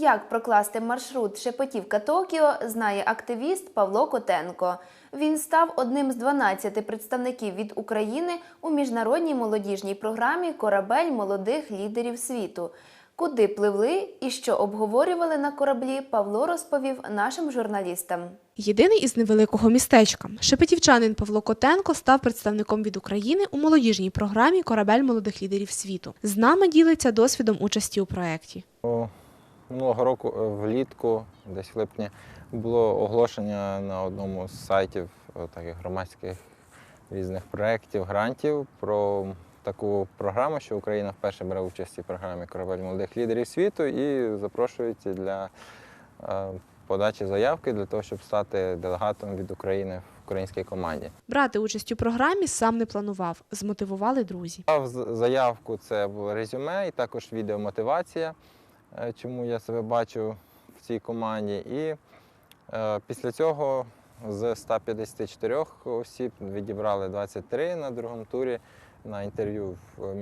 Як прокласти маршрут Шепетівка Токіо, знає активіст Павло Котенко. Він став одним з 12 представників від України у міжнародній молодіжній програмі Корабель молодих лідерів світу. Куди пливли і що обговорювали на кораблі, Павло розповів нашим журналістам. Єдиний із невеликого містечка. Шепетівчанин Павло Котенко став представником від України у молодіжній програмі Корабель молодих лідерів світу. З нами ділиться досвідом участі у проєкті. Минулого року е, влітку, десь в липні, було оголошення на одному з сайтів е, таких громадських різних проєктів, грантів про таку програму, що Україна вперше бере участь у програмі Корабель молодих лідерів світу і запрошується для е, подачі заявки для того, щоб стати делегатом від України в українській команді. Брати участь у програмі сам не планував, змотивували друзі. Заявку, це було резюме і також відеомотивація, чому я себе бачу в цій команді. І е, після цього з 154 осіб відібрали 23 на другому турі на інтерв'ю в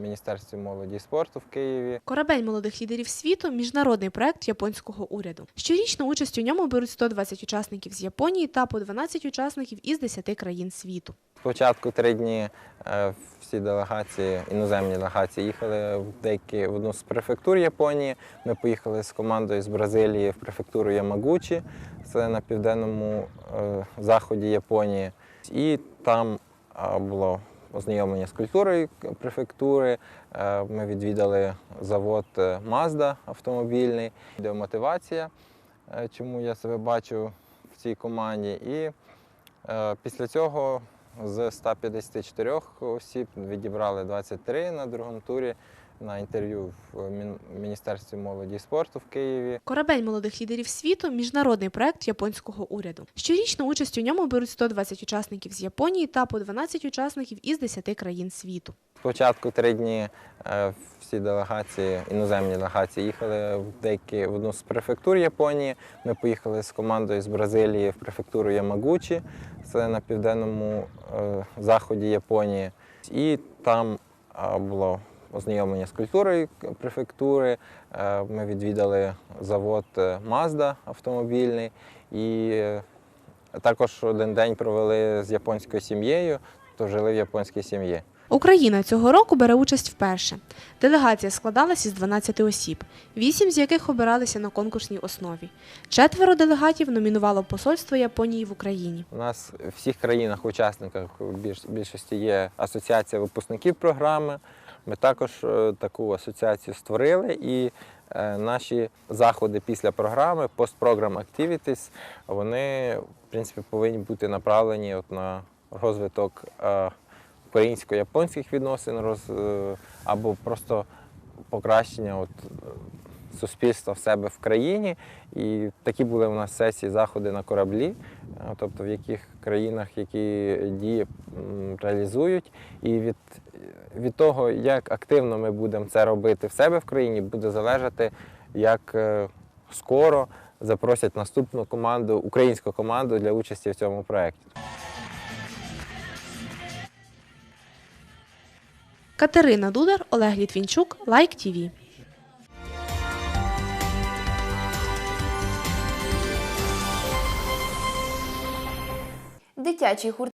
Міністерстві молоді і спорту в Києві. Корабель молодих лідерів світу міжнародний проект японського уряду. Щорічно участь у ньому беруть 120 учасників з Японії та по 12 учасників із 10 країн світу. Спочатку три дні е, всі делегації, іноземні делегації їхали в деякі в одну з префектур Японії. Ми поїхали з командою з Бразилії в префектуру Ямагучі, це на південному е, заході Японії. І там е, було ознайомлення з культурою префектури. Ми відвідали завод Mazda автомобільний, мотивація, чому я себе бачу в цій команді. І після цього з 154 осіб відібрали 23 на другому турі на інтерв'ю в Міністерстві молоді і спорту в Києві. Корабель молодих лідерів світу міжнародний проект японського уряду. Щорічно участь у ньому беруть 120 учасників з Японії та по 12 учасників із 10 країн світу. Спочатку три дні е, всі делегації, іноземні делегації їхали в деякі в одну з префектур Японії. Ми поїхали з командою з Бразилії в префектуру Ямагучі, це на південному е, заході Японії. І там е, було ознайомлення з культурою префектури. Е, Ми відвідали завод е, Mazda автомобільний і е, також один день провели з японською сім'єю, то жили в японській сім'ї. Україна цього року бере участь вперше. Делегація складалася з 12 осіб, вісім з яких обиралися на конкурсній основі. Четверо делегатів номінувало посольство Японії в Україні. У нас в всіх країнах-учасниках більш- більшості є асоціація випускників програми. Ми також е, таку асоціацію створили, і е, наші заходи після програми, Post-Program Activities, вони в принципі повинні бути направлені от на розвиток е, українсько-японських відносин, роз, е, або просто покращення от, е, суспільства в себе в країні. І такі були у нас сесії, заходи на кораблі, е, тобто в яких країнах які дії реалізують. І від, від того, як активно ми будемо це робити в себе в країні, буде залежати, як скоро запросять наступну команду, українську команду для участі в цьому проєкті. Катерина Дудар, Олег Літвінчук, Лайк ТІВІ. Дитячий гурт